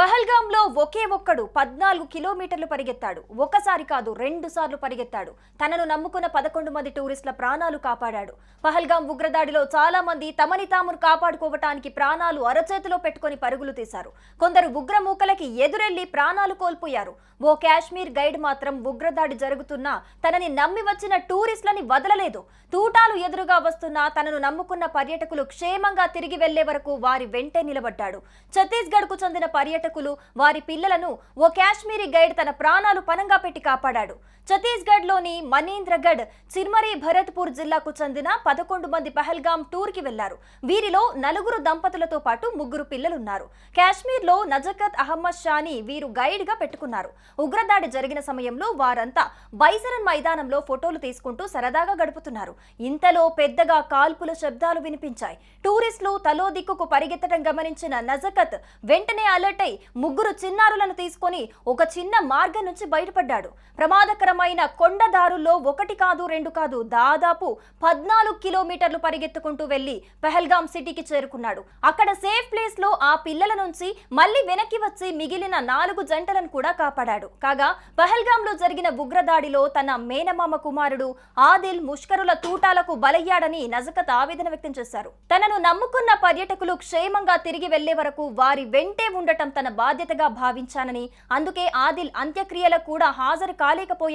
పహల్గాంలో ఒకే ఒక్కడు పద్నాలుగు కిలోమీటర్లు పరిగెత్తాడు. ఒకసారి కాదు రెండు సార్లు పరిగెత్తాడు. తనను నమ్ముకున్న పదకొండు మంది టూరిస్టుల ప్రాణాలు కాపాడాడు. పహల్గాం ఉగ్రదాడిలో చాలా మంది తమని తామును కాపాడుకోవటానికి ప్రాణాలు అరచేతిలో పెట్టుకొని పరుగులు తీశారు. కొందరు ఉగ్రమూకలకి ఎదురెళ్ళి ప్రాణాలు కోల్పోయారు. ఓ కాశ్మీర్ గైడ్ మాత్రం ఉగ్రదాడి జరుగుతున్నా తనని నమ్మి వచ్చిన టూరిస్టులని వదలలేదు. తూటాలు ఎదురుగా వస్తున్నా తనను నమ్ముకున్న పర్యటకులు క్షేమంగా తిరిగి వెళ్ళే వరకు వారి వెంటే నిలబడ్డాడు. ఛత్తీస్గఢ్కు చెందిన పర్యటకులు వారి పిల్లలను ఓ కాశ్మీరీ గైడ్ తన ప్రాణాలు పనంగా పెట్టి కాపాడాడు. ఛత్తీస్గఢ్లోని మనీంద్రగఢ్ చిర్మరి భరత్పూర్ జిల్లాకు చెందిన పదకొండు మంది పహల్గాం టూర్కి వెళ్ళారు వీరిలో నలుగురు దంపతులతో పాటు ముగ్గురు పిల్లలున్నారు. కాశ్మీర్లో నజకత్ అహ్మద్ షాని వీరు గైడ్గా పెట్టుకున్నారు. ఉగ్రదాడి జరిగిన సమయంలో వారంతా బైసరన్ మైదానంలో ఫోటోలు తీసుకుంటూ సరదాగా గడుపుతున్నారు. ఇంతలో పెద్దగా కాల్పుల శబ్దాలు వినిపించాయి. టూరిస్టులు తలో దిక్కుకు పరిగెత్తడం గమనించిన నజకత్ వెంటనే అలర్ట్ అయి ముగ్గురు చిన్నారులను తీసుకొని ఒక చిన్న మార్గం నుంచి బయటపడ్డాడు. ప్రమాదకరమైన కొండ కొండదారుల్లో ఒకటి కాదు రెండు కాదు. దాదాపు పద్నాలుగు కిలోమీటర్లు పరిగెత్తుకుంటూ వెళ్ళి పెహల్గాం సిటీకి చేరుకున్నాడు. అక్కడ సేఫ్ ప్లేస్లో ఆ పిల్లల నుంచి మళ్ళీ వెనక్కి వచ్చి మిగిలిన నాలుగు జంటలను కూడా కాపాడాడు. కాగా పహల్గాంలో జరిగిన ఉగ్రదాడిలో తన మేనమామ కుమారుడు ఆదిల్ ముష్కరుల తూటాలకు బలయ్యాడని నజకత్ ఆవేదన వ్యక్తం చేశారు. తనను నమ్ముకున్న పర్యటకులు క్షేమంగా తిరిగి వెళ్ళే వరకు వారి వెంటే ఉండటం తన బాధ్యతగా భావించానని అందుకే ఆదిల్ అంత్యక్రియలకు కూడా హాజరు